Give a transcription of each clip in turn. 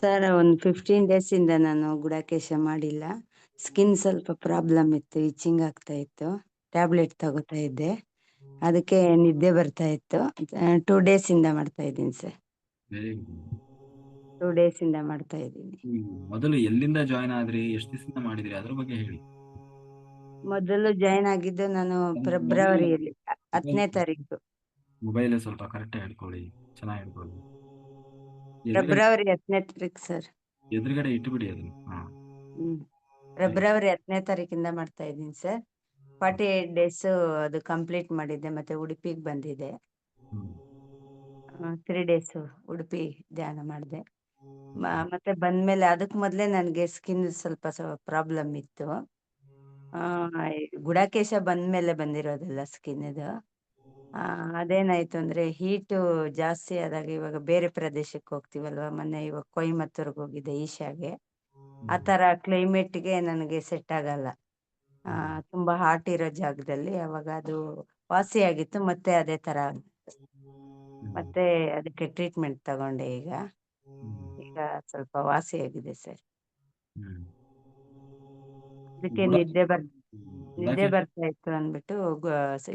Sir ಒಂದು fifteen days ಇಂದ ನಾನು ಗುಡಾಕೇಶ ಮಾಡಿಲ್ಲ. ಸ್ಕಿನ್ ಸ್ವಲ್ಪ ಪ್ರಾಬ್ಲಮ್ ಇತ್ತು ಇಚ್ಚಿಂಗ್ ಆಗ್ತಾ ಇತ್ತು. ಟ್ಯಾಬ್ಲೆಟ್ ತಗೋತಾ ಇದ್ದೆ. ಅದಕ್ಕೆ ನಿದ್ದೆ ಬರ್ತಾ ಇತ್ತು. ಟೂ ಡೇಸ್ ಇಂದ ಮಾಡ್ತಾ ಇದ್ದೀನಿ ಸರ್. ಟೂ ಡೇಸ್ ಇಂದ ಮಾಡ್ತಾ ಇದ್ದೀನಿ. ಮೊದಲು ಎಲ್ಲಿಂದ ಜಾಯಿನ್ ಆದ್ರಿ? ಎಷ್ಟು ದಿವಸದಿಂದ ಮಾಡಿದ್ರಿ? ಅದ್ರ ಬಗ್ಗೆ ಹೇಳಿ. ಮೊದಲು ಜಾಯಿನ್ ಆಗಿದ್ದು ನಾನು ಫೆಬ್ರವರಿಯಲ್ಲಿ ಹತ್ತನೇ ತಾರೀಕು. ಮೊಬೈಲ್ ಸ್ವಲ್ಪ ಕರೆಕ್ಟ್ ಹಿಡ್ಕೊಳ್ಳಿ. ಚೆನ್ನಾಗಿ ಎದುರುಗಡೆ ಫೆಬ್ರವರಿ ಹತ್ತನೇ ತಾರೀಕು ಸರ್ ಎದುರುಗಡೆ ಇಟ್ಬಿಡಿ ಅದನ್ನ. ಹಾ. ಹ್ಮ್. ಫೆಬ್ರವರಿ ಹತ್ತನೇ ತಾರೀಕಿಂದ ಮಾಡ್ತಾ ಇದ್ದೀನಿ ಸರ್ ಫಾರ್ಟಿ ಏಟ್ ಡೇಸ್ ಅದು ಕಂಪ್ಲೀಟ್ ಮಾಡಿದ್ದೆ ಮತ್ತೆ ಉಡುಪಿಗೆ ಬಂದಿದೆ ಹ್ಮ್. ತ್ರೀ ಡೇಸ್ ಉಡುಪಿ ಧ್ಯಾನ ಮಾಡಿದೆ. ಮತ್ತೆ ಬಂದ್ಮೇಲೆ ಅದಕ್ ಮೊದ್ಲೇ ನನಗೆ ಸ್ಕಿನ್ ಸ್ವಲ್ಪ ಪ್ರಾಬ್ಲಮ್ ಇತ್ತು. ಆ ಗುಡಾಕೇಶ ಬಂದ್ಮೇಲೆ ಬಂದಿರೋದಲ್ಲ ಸ್ಕಿನ್ ಇದು ಆ ಅದೇನಾಯ್ತು ಅಂದ್ರೆ ಹೀಟ್ ಜಾಸ್ತಿ ಆದಾಗ ಇವಾಗ ಬೇರೆ ಪ್ರದೇಶಕ್ಕೆ ಹೋಗ್ತೀವಲ್ವಾ? ಮೊನ್ನೆ ಇವಾಗ ಕೊಯಮತ್ತೂರ್ಗೆ ಹೋಗಿದ್ದೆ ಈಶಾಗೆ. ಆ ತರ climate ಗೆ ನನಗೆ ಸೆಟ್ ಆಗಲ್ಲ. ಆ ತುಂಬಾ ಹಾಟ್ ಇರೋ ಜಾಗದಲ್ಲಿ ಅವಾಗ ಅದು ವಾಸಿ ಆಗಿತ್ತು ಮತ್ತೆ ಅದೇ ತರ. ಮತ್ತೆ ಅದಕ್ಕೆ ಟ್ರೀಟ್ಮೆಂಟ್ ತಗೊಂಡೆ ಈಗ. ಈಗ ಸ್ವಲ್ಪ ವಾಸಿ ಆಗಿದೆ ಸರ್. ಅದಕ್ಕೆ ನಿದ್ದೆ ಬರ್ ನಿದ್ದೆ ಬರ್ತಾ ಇತ್ತು ಅಂದ್ಬಿಟ್ಟು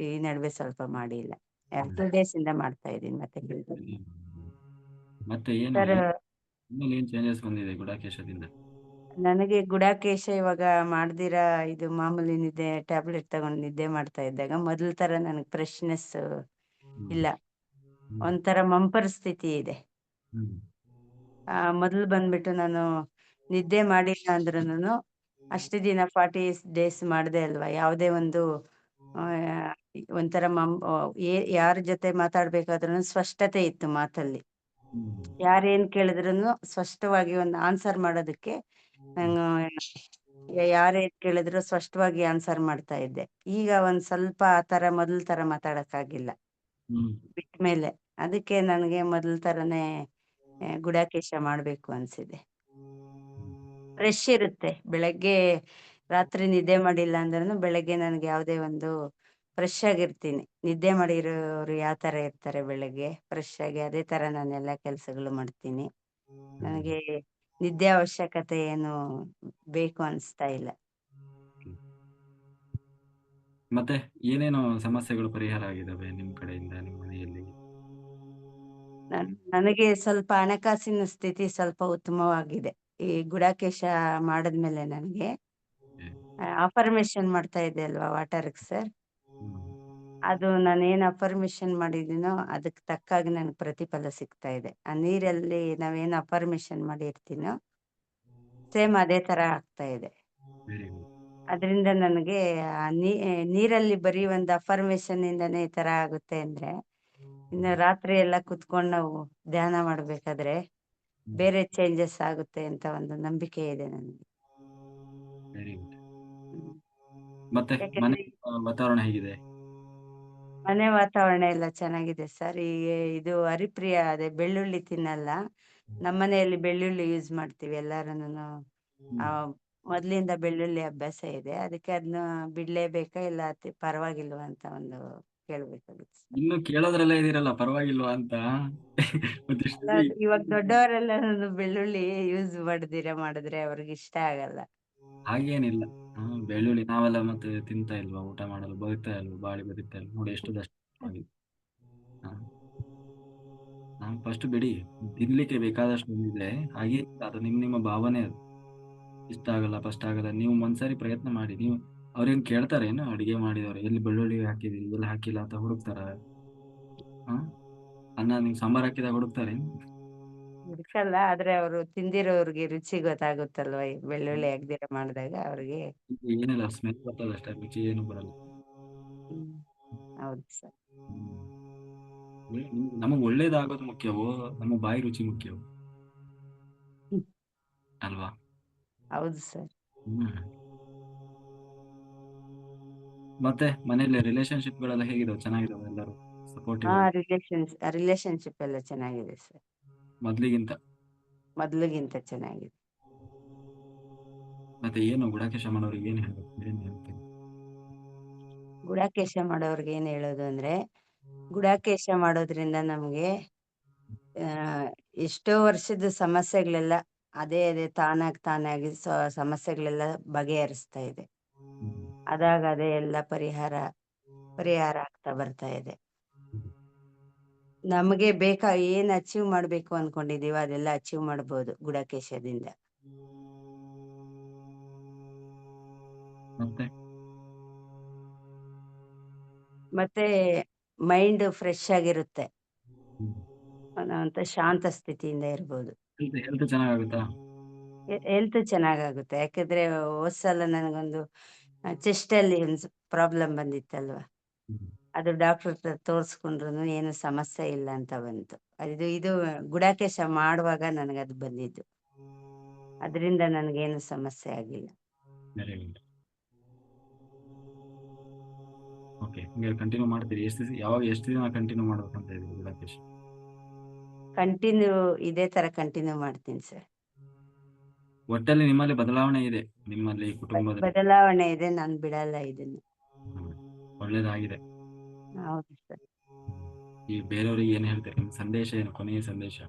ಈ ನಡುವೆ ಸ್ವಲ್ಪ ಮಾಡಿಲ್ಲ. ಟೂ ಡೇಸ್ ಇಂದ ಮಾಡ್ತಾ ಇದ್ದೀನಿ ಮತ್ತೆ ಮತ್ತೆ ಏನು ಸರ್ ಇನ್ಮೇಲೆ ಏನ್ ಚೇಂಜಸ್ ಬಂದಿದೆ ಗುಡಾಕೇಶದಿಂದ? ನನಗೆ ಗುಡಾಕೇಶ ಇವಾಗ ಮಾಡ್ದಿರ ಇದು ಮಾಮೂಲಿ ನಿದ್ದೆ ಟ್ಯಾಬ್ಲೆಟ್ ತಗೊಂಡ್ ನಿದ್ದೆ ಮಾಡ್ತಾ ಇದ್ದಾಗ ಮೊದಲ ತರ ನನಗೆ ಫ್ರೆಶ್ನೆಸ್ ಇಲ್ಲ. ಒಂಥರ ಮಂಪರ್ ಸ್ಥಿತಿ ಇದೆ. ಮೊದಲು ಬಂದ್ಬಿಟ್ಟು ನಾನು ನಿದ್ದೆ ಮಾಡಿಲ್ಲ ಅಂದ್ರೂನು ಅಷ್ಟು ದಿನ ಫಾರ್ಟಿ ಡೇಸ್ ಮಾಡಿದೆ ಅಲ್ವಾ? ಯಾವುದೇ ಒಂದು ಒಂಥರ ಮಮ್ ಯಾರ ಜೊತೆ ಮಾತಾಡ್ಬೇಕಾದ್ರೂ ಸ್ಪಷ್ಟತೆ ಇತ್ತು ಮಾತಲ್ಲಿ. ಯಾರೇನ್ ಕೇಳಿದ್ರು ಸ್ಪಷ್ಟವಾಗಿ ಒಂದು ಆನ್ಸರ್ ಮಾಡೋದಕ್ಕೆ ಯಾರೇನ್ ಕೇಳಿದ್ರು ಸ್ಪಷ್ಟವಾಗಿ ಆನ್ಸರ್ ಮಾಡ್ತಾ ಇದ್ದೆ. ಈಗ ಒಂದ್ ಸ್ವಲ್ಪ ಆ ತರ ಮೊದಲ ತರ ಮಾತಾಡಕ್ಕಾಗಿಲ್ಲ. ಬಿಟ್ಮೇಲೆ, ಅದಕ್ಕೆ ನನಗೆ ಮೊದಲ ತರನೇ ಗುಡಾಕೇಶ ಮಾಡ್ಬೇಕು ಅನ್ಸಿದೆ. ಫ್ರೆಶ್ ಇರುತ್ತೆ. ಬೆಳಗ್ಗೆ ರಾತ್ರಿ ನಿದ್ದೆ ಮಾಡಿಲ್ಲ ಅಂದ್ರೂ ಬೆಳಗ್ಗೆ ನನ್ಗೆ ಯಾವುದೇ ಒಂದು ಫ್ರೆಶ್ ಆಗಿರ್ತೀನಿ. ನಿದ್ದೆ ಮಾಡಿರೋರು ಯಾವ ತರ ಇರ್ತಾರೆ ಬೆಳಗ್ಗೆ? ಫ್ರೆಶ್ ಆಗಿ ಅದೇ ತರ ನಾನೆಲ್ಲ ಕೆಲಸಗಳು ಮಾಡ್ತೀನಿ. ನನಗೆ ನಿದ್ದೆ ಅವಶ್ಯಕತೆ ಏನು ಬೇಕು ಅನ್ಸ್ತಾ ಇಲ್ಲ. ಮತ್ತೆ ಏನೇನು ಸಮಸ್ಯೆಗಳು ಪರಿಹಾರ ಆಗಿದಾವೆ ನಿಮ್ ಕಡೆಯಿಂದ ನಿಮ್ಮ ಮನೆಯಲ್ಲಿ? ನನಗೆ ಸ್ವಲ್ಪ ಹಣಕಾಸಿನ ಸ್ಥಿತಿ ಸ್ವಲ್ಪ ಉತ್ತಮವಾಗಿದೆ. ಈ ಗುಡಾಕೇಶ ಮಾಡಿದ್ಮೇಲೆ ನನಗೆ ಅಫರ್ಮೇಶನ್ ಮಾಡ್ತಾ ಇದೆ ಅಲ್ವಾ ವಾಟರ್ಗೆ ಸರ್ ಅದು ನಾನು ನಾನೇನ್ ಅಫರ್ಮೇಶನ್ ಮಾಡಿದೀನೋ ಅದಕ್ಕೆ ತಕ್ಕಾಗಿ ನನಗೆ ಪ್ರತಿಫಲ ಸಿಗ್ತಾ ಇದೆ. ಆ ನೀರಲ್ಲಿ ನಾವೇನ್ ಅಫರ್ಮೇಶನ್ ಮಾಡಿರ್ತೀನೋ ಸೇಮ್ ಅದೇ ತರ ಆಗ್ತಾ ಇದೆ. ಅದರಿಂದ ನನಗೆ ಆ ನೀರಲ್ಲಿ ಬರೀ ಒಂದು ಅಫರ್ಮೇಶನ್ ಇಂದನೇ ಈ ತರ ಆಗುತ್ತೆ ಅಂದ್ರೆ ಇನ್ನು ರಾತ್ರಿ ಎಲ್ಲ ಕುತ್ಕೊಂಡು ನಾವು ಧ್ಯಾನ ಮಾಡ್ಬೇಕಾದ್ರೆ ಬೇರೆ ಚೇಂಜಸ್ ಆಗುತ್ತೆ ಅಂತ ಒಂದು ನಂಬಿಕೆ ಇದೆ ನನಗೆ. ವೆರಿ ಗುಡ್ ಮತ್ತೆ ಮನೆ ವಾತಾವರಣ ಹೇಗಿದೆ? ಮನೆ ವಾತಾವರಣ ಎಲ್ಲ ಚೆನ್ನಾಗಿದೆ ಸರ್. ಈ ಇದು ಹರಿಪ್ರಿಯ ಅದೇ ಬೆಳ್ಳುಳ್ಳಿ ತಿನ್ನಲ್ಲ. ನಮ್ಮನೆಯಲ್ಲಿ ಬೆಳ್ಳುಳ್ಳಿ ಯೂಸ್ ಮಾಡ್ತೀವಿ ಎಲ್ಲಾರೂನು ಆ ಮೊದ್ಲಿಂದ ಬೆಳ್ಳುಳ್ಳಿ ಅಭ್ಯಾಸ ಇದೆ. ಅದಕ್ಕೆ ಅದನ್ನ ಬಿಡ್ಲೇಬೇಕಾ ಇಲ್ಲ ಪರವಾಗಿಲ್ವಾ ಅಂತ ಒಂದು ಕೇಳ್ಬೇಕಾಗುತ್ತೆ. ಇನ್ನು ಕೇಳೋದ್ರಲ್ಲೇ ಇದೀರಲ್ಲ ಪರವಾಗಿಲ್ವಾ ಅಂತ. ಇವಾಗ ದೊಡ್ಡವರೆಲ್ಲ ಬೆಳ್ಳುಳ್ಳಿ ಯೂಸ್ ಮಾಡಿದಿರ ಮಾಡಿದ್ರೆ ಅವ್ರಿಗೆ ಇಷ್ಟ ಆಗಲ್ಲ. ಹಾಗೇನಿಲ್ಲ. ಬೆಳ್ಳುಳ್ಳಿ ನಾವೆಲ್ಲ ಮತ್ತೆ ತಿಂತಾ ಇಲ್ವಾ ಊಟ ಮಾಡಲು ಬದುಕ್ತಾ ಇಲ್ವಾ ಬಾಳಿ ಬದುಕ್ತಾ ಇಲ್ವಾ? ನೋಡಿ ಎಷ್ಟು ದಷ್ಟ ನಾವು ಫಸ್ಟ್ ಬಿಡಿ ತಿನ್ಲಿಕ್ಕೆ ಬೇಕಾದಷ್ಟು ಬಂದಿದೆ ಹಾಗೆ ಅದು ನಿಮ್ ನಿಮ್ಮ ಭಾವನೆ ಅದು. ಇಷ್ಟ ಆಗಲ್ಲ ಫಸ್ಟ್ ಆಗಲ್ಲ ನೀವು ಒಂದ್ಸರಿ ಪ್ರಯತ್ನ ಮಾಡಿ ನೀವು ಅವ್ರೇನ್ ಕೇಳ್ತಾರೇನು ಅಡಿಗೆ ಮಾಡಿದವ್ರು ಎಲ್ಲಿ ಬೆಳ್ಳುಳ್ಳಿ ಹಾಕಿದ್ರಿ ಎಲ್ಲಿ ಹಾಕಿಲ್ಲ ಅಂತ ಹುಡುಕ್ತಾರ. ಹ? ಅನ್ನ ನೀವು ಸಾಂಬಾರ್ ಹಾಕಿದಾಗ ಹುಡುಕ್ತಾರೆ ಹುಡುಕಲ್ಲ ಆದ್ರೆ ಅವರು ತಿಂದಿರೋರ್ಗೆ ರುಚಿ ಗೊತ್ತಾಗುತ್ತಲ್ವಾ ಈ ಬೆಳ್ಳುಳ್ಳಿ ಹಾಕ್ದಿರ ಮಾಡಿದಾಗ ಅವ್ರಿಗೆ? ಏನಿಲ್ಲ ಸ್ಮೆಲ್ ಬರ್ತದ ಅಷ್ಟೇ ರುಚಿ ಏನು ಬರಲ್ಲ. ಹ್ಮ್. ಹೌದು ಸರ್. ನಮಗ್ ಒಳ್ಳೇದಾಗೋದು ಮುಖ್ಯವೋ ನಮ್ಮ ಬಾಯಿ ರುಚಿ ಮುಖ್ಯವೋ? ಅಲ್ವಾ? ಹೌದು ಸರ್. ಹ್ಮ್. ಮತ್ತೆ ಮನೆಯಲ್ಲಿ ರಿಲೇಶನ್ಶಿಪ್ ಗಳೆಲ್ಲ ಹೇಗಿದಾವೆ? ಚೆನ್ನಾಗಿದಾವೆ ಎಲ್ಲರೂ? ಸಪೋರ್ಟಿವ್ ಹಾ ರಿಲೇಶನ್ಶಿಪ್ ಎಲ್ಲ ಚೆನ್ನಾಗಿದೆ ಸರ್. ಮೊದ್ಲಿಗಿಂತ? ಮೊದ್ಲಿಗಿಂತ ಚೆನ್ನಾಗಿದೆ. ಮತ್ತೆ ಏನು ಗುಡಾಕೇಶ ಮಾಡೋರಿಗೆ ಏನು ಹೇಳ್ಬೇಕು? ಗುಡಾಕೇಶ ಮಾಡೋರ್ಗೆ ಏನ್ ಹೇಳೋದು ಅಂದ್ರೆ ಗುಡಾಕೇಶ ಮಾಡೋದ್ರಿಂದ ನಮ್ಗೆ ಆ ಎಷ್ಟೋ ವರ್ಷದ ಸಮಸ್ಯೆಗಳೆಲ್ಲ ಅದೇ ಅದೇ ತಾನಾಗ್ ತಾನಾಗಿ ಸ ಸಮಸ್ಯೆಗಳೆಲ್ಲ ಬಗೆಹರಿಸ್ತಾ ಇದೆ. ಅದಾಗ ಅದೇ ಎಲ್ಲ ಪರಿಹಾರ ಪರಿಹಾರ ಆಗ್ತಾ ಬರ್ತಾ ಇದೆ. ನಮಗೆ ಬೇಕಾ ಏನ್ ಅಚೀವ್ ಮಾಡ್ಬೇಕು ಅನ್ಕೊಂಡಿದೀವೋ ಅದೆಲ್ಲ ಅಚೀವ್ ಮಾಡ್ಬೋದು ಗುಡಕೇಶದಿಂದ. ಮತ್ತೆ? ಮೈಂಡ್ ಫ್ರೆಶ್ ಆಗಿರುತ್ತೆ. ಅನ್ನೋಂತ ಅಂತ ಶಾಂತ ಸ್ಥಿತಿಯಿಂದ ಇರ್ಬೋದು. Health health ಚೆನ್ನಾಗಾಗುತ್ತಾ? ಹೆಲ್ತ್ ಚೆನ್ನಾಗಾಗುತ್ತೆ. ಯಾಕಂದ್ರೆ ಹೋದ್ಸಲ ನನಗೊಂದು ಚೆಸ್ಟ್ ಅಲ್ಲಿ ಒಂದು ಪ್ರಾಬ್ಲಮ್ ಬಂದಿತ್ತಲ್ವಾ. ಅದು ಡಾಕ್ಟರ್ ಹತ್ರ ತೋರ್ಸ್ಕೊಂಡ್ರು ಏನು ಸಮಸ್ಯೆ ಇಲ್ಲ ಅಂತ ಬಂತು. ಅದು ಇದು ಗುಡಾಕೇಶ ಮಾಡುವಾಗ ನನಗದು ಬಂದಿದ್ದು. ಅದರಿಂದ ನನಗೇನು ಸಮಸ್ಯೆ ಆಗಿಲ್ಲ. ಓಕೆ ಕಂಟಿನ್ಯೂ ಮಾಡ್ತೀರಿ. ಎಷ್ಟು ಯಾವಾಗ ಎಷ್ಟು ದಿನ ಕಂಟಿನ್ಯೂ ಮಾಡ್ಬೇಕಂತ ಇದ್ದೀರಿ ಗುಡಾಕೇಶ? ಕಂಟಿನ್ಯೂ ಇದೇ ತರ ಕಂಟಿನ್ಯೂ ಮಾಡ್ತೀನಿ ಸರ್ ಒಟ್ಟಲ್ಲಿ ನಿಮ್ಮಲ್ಲಿ ಬದಲಾವಣೆ ಇದೆ ನಿಮ್ಮಲ್ಲಿ ಕುಟುಂಬದಲ್ಲಿ. ಬದಲಾವಣೆ ಇದೆ ನಾನು ಬಿಡಲ್ಲ ಇದನ್ನು. ಒಳ್ಳೇದಾಗಿದೆ. ಹೌದು ಸರ್. ಈ ಬೇರೆಯವರಿಗೆ ಏನ್ ಹೇಳ್ತೀರಿ? ನಿಮ್ ಸಂದೇಶ ಏನು ಕೊನೆಯ ಸಂದೇಶ?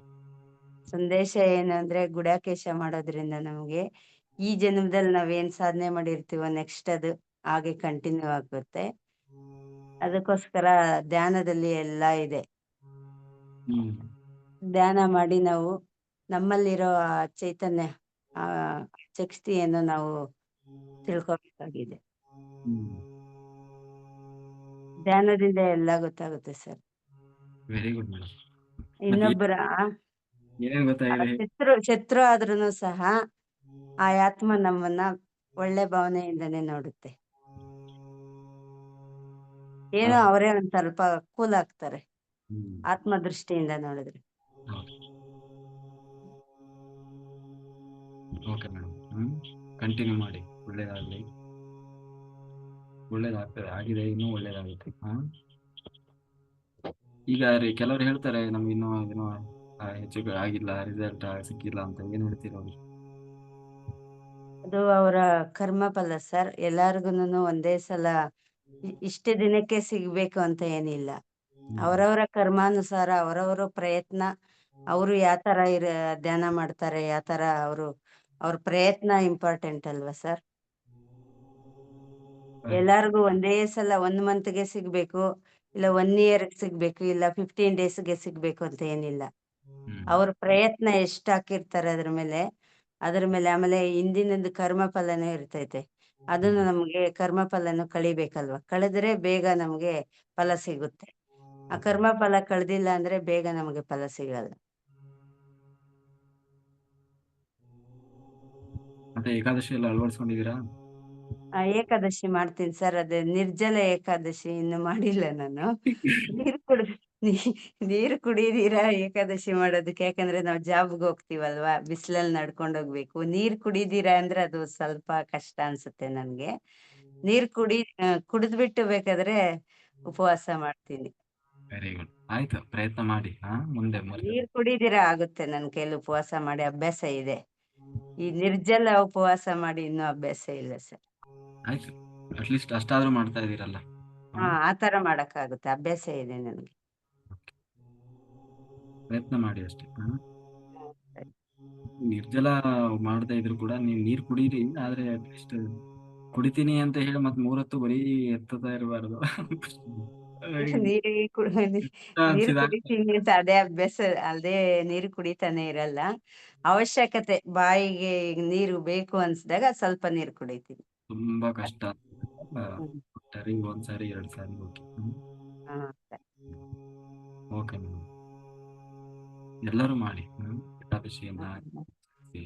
ಸಂದೇಶ ಏನಂದ್ರೆ ಗುಡಾಕೇಶ ಮಾಡೋದ್ರಿಂದ ನಮಗೆ ಈ ಜನ್ಮದಲ್ಲಿ ನಾವೇನ್ ಸಾಧನೆ ಮಾಡಿರ್ತೀವೋ ನೆಕ್ಸ್ಟ್ ಅದು ಹಾಗೆ ಕಂಟಿನ್ಯೂ ಆಗುತ್ತೆ. ಅದಕ್ಕೋಸ್ಕರ ಧ್ಯಾನದಲ್ಲಿ ಎಲ್ಲ ಇದೆ. ಧ್ಯಾನ ಮಾಡಿ ನಾವು ನಮ್ಮಲ್ಲಿರೋ ಚೈತನ್ಯ ಆ ಶಕ್ತಿಯನ್ನು ನಾವು ತಿಳ್ಕೊಬೇಕಾಗಿದೆ ಧ್ಯಾನದಿಂದ ಎಲ್ಲ ಗೊತ್ತಾಗುತ್ತೆ ಸರ್. ವೆರಿ ಗುಡ್ ಮೇಡಮ್ ಇನ್ನೊಬ್ಬರ ಏನೇನ್ ಗೊತ್ತಾಗಿದೆ? ಶತ್ರು ಶತ್ರು ಆದ್ರೂನು ಸಹ ಆ ಆತ್ಮ ನಮ್ಮನ್ನ ಒಳ್ಳೆ ಭಾವನೆಯಿಂದನೇ ನೋಡುತ್ತೆ. ಏನೋ. ಅವರೇ ಒಂದ್ ಸ್ವಲ್ಪ ಕೂಲ್ ಆಗ್ತಾರೆ. ಆತ್ಮ ದೃಷ್ಟಿಯಿಂದ ನೋಡಿದ್ರೆ. ಓಕೆ ಮೇಡಮ್ ಹ್ಮ್ ಕಂಟಿನ್ಯೂ ಮಾಡಿ. ಒಳ್ಳೇದಾಗ್ಲಿ. ಒಳ್ಳೇದಾಗ್ತದೆ. ಆಗಿದೆ ಇನ್ನೂ ಒಳ್ಳೇದಾಗುತ್ತೆ. ಹಾ? ಈಗ ರೀ ಕೆಲವ್ರು ಹೇಳ್ತಾರೆ ನಮ್ಗೆ ಇನ್ನೂ ಏನೋ ಹೆಚ್ಚು ಆಗಿಲ್ಲ ರಿಸಲ್ಟ್ ಸಿಕ್ಕಿಲ್ಲ ಅಂತ. ಏನ್ ಹೇಳ್ತೀರ ಅದು ಅವರ ಕರ್ಮ ಫಲ ಸರ್. ಎಲ್ಲಾರ್ಗುನು ಒಂದೇ ಸಲ ಇಷ್ಟ ಇಷ್ಟೇ ದಿನಕ್ಕೆ ಸಿಗ್ಬೇಕು ಅಂತ ಏನಿಲ್ಲ. ಅವರವರ ಕರ್ಮಾನುಸಾರ ಅವರವರ ಪ್ರಯತ್ನ. ಅವರು ಯಾವ ತರ ಇರ ಧ್ಯಾನ ಮಾಡ್ತಾರೆ ಯಾವ ತರ ಅವರು ಅವ್ರ ಪ್ರಯತ್ನ ಇಂಪಾರ್ಟೆಂಟ್ ಅಲ್ವಾ ಸರ್. ಎಲ್ಲಾರ್ಗು ಒಂದೇ ಸಲ ಒಂದ್ ಮಂತ್ಗೆ ಸಿಗ್ಬೇಕು ಇಲ್ಲ ಒನ್ ಇಯರ್ ಸಿಗ್ಬೇಕು ಇಲ್ಲ ಫಿಫ್ಟೀನ್ ಡೇಸ್ಗೆ ಸಿಗ್ಬೇಕು ಅಂತ ಏನಿಲ್ಲ. ಅವ್ರ ಪ್ರಯತ್ನ ಎಷ್ಟ್ ಹಾಕಿರ್ತಾರೆ ಅದ್ರ ಮೇಲೆ ಅದ್ರ ಮೇಲೆ ಆಮೇಲೆ ಹಿಂದಿನದ್ದು ಕರ್ಮ ಫಲನೂ ಇರ್ತೈತೆ. ಅದನ್ನು ನಮ್ಗೆ ಕರ್ಮ ಫಲನು ಕಳಿಬೇಕಲ್ವಾ? ಕಳೆದ್ರೆ ಬೇಗ ನಮ್ಗೆ ಫಲ ಸಿಗುತ್ತೆ. ಆ ಕರ್ಮ ಫಲ ಕಳ್ದಿಲ್ಲ ಅಂದ್ರೆ ಬೇಗ ನಮಗೆ ಫಲ ಸಿಗಲ್ಲ. ಮತ್ತೆ ಏಕಾದಶಿ ಎಲ್ಲ ಅಳವಡಿಸ್ಕೊಂಡಿದ್ದೀರಾ? ಆ ಏಕಾದಶಿ ಮಾಡ್ತೀನಿ ಸರ್. ಅದೇ ನಿರ್ಜಲ ಏಕಾದಶಿ ಇನ್ನು ಮಾಡಿಲ್ಲ ನಾನು. ನೀರು ಕುಡಿ ನೀರು ಕುಡಿದೀರಾ ಏಕಾದಶಿ ಮಾಡೋದಕ್ಕೆ? ಯಾಕಂದ್ರೆ ನಾವು ಜಾಬ್ಗೆ ಹೋಗ್ತೀವಲ್ವಾ ಬಿಸಿಲಲ್ಲಿ ನಡ್ಕೊಂಡು ಹೋಗ್ಬೇಕು. ನೀರ್ ಕುಡಿದೀರಾ ಅಂದ್ರೆ ಅದು ಸ್ವಲ್ಪ ಕಷ್ಟ ಅನ್ಸುತ್ತೆ ನನ್ಗೆ. ನೀರ್ ಕುಡಿ ಆ, ಕುಡಿದ್ಬಿಟ್ಟು ಬೇಕಾದ್ರೆ ಉಪವಾಸ ಮಾಡ್ತೀನಿ. ವೆರಿ ಗುಡ್ ಆಯ್ತು ಪ್ರಯತ್ನ ಮಾಡಿ. ಹಾ ಮುಂದೆ ಮರ್ಯಾದೆ ನೀರ್ ಕುಡಿದಿರಾ ಆಗುತ್ತೆ ನನ್ ಕೈಲಿ ಉಪವಾಸ ಮಾಡಿ ಅಭ್ಯಾಸ ಇದೆ. ಈ ನಿರ್ಜಲ ಉಪವಾಸ ಮಾಡಿ ಇನ್ನೂ ಅಭ್ಯಾಸ ಇಲ್ಲ ಸರ್. ಆಯ್ತು. ಅಟ್ಲೀಸ್ಟ್ ಅಷ್ಟಾದ್ರೂ ಮಾಡ್ತಾ ಇದೀರಲ್ಲ ಹಾ ಆತರ ಮಾಡಕ್ಕಾಗುತ್ತೆ. ಅಭ್ಯಾಸ ಇದೆ ನನಗೆ. ಪ್ರಯತ್ನ ಮಾಡಿ ಅಷ್ಟೇ? ನಿರ್ಜಲ ಮಾಡದೇ ಇದ್ರು ಕೂಡ ನೀವು ನೀರ್ ಕುಡೀರಿ ಆದ್ರೆ ಅಟ್ಲೀಸ್ಟ್ ಕುಡಿತೀನಿ ಅಂತ ಹೇಳಿ ಮತ್ ಮೂರತ್ತು ಬರೀ ಎತ್ತತಾ ಇರಬಾರ್ದು. ನೀರು ಕುಡ್- ನೀರು ಕುಡಿತೀನಿ ಅಂತ ಅದೇ ಅಭ್ಯಾಸ ಅದೇ ನೀರು ಕುಡಿತಾನೆ ಇರಲ್ಲ. ಅವಶ್ಯಕತೆ ಬಾಯಿಗೆ ನೀರು ಬೇಕು ಅನ್ಸಿದಾಗ ಸ್ವಲ್ಪ ನೀರು ಕುಡಿತೀನಿ. ತುಂಬಾ ಕಷ್ಟ. ಒಂದ್ಸಾರಿ ಸರಿ ಒಂದ್ ಸಾರಿ ಎರಡ್ ಸಾರಿ. ಓಕೆ ಎಲ್ಲರೂ ಮಾಡಿ.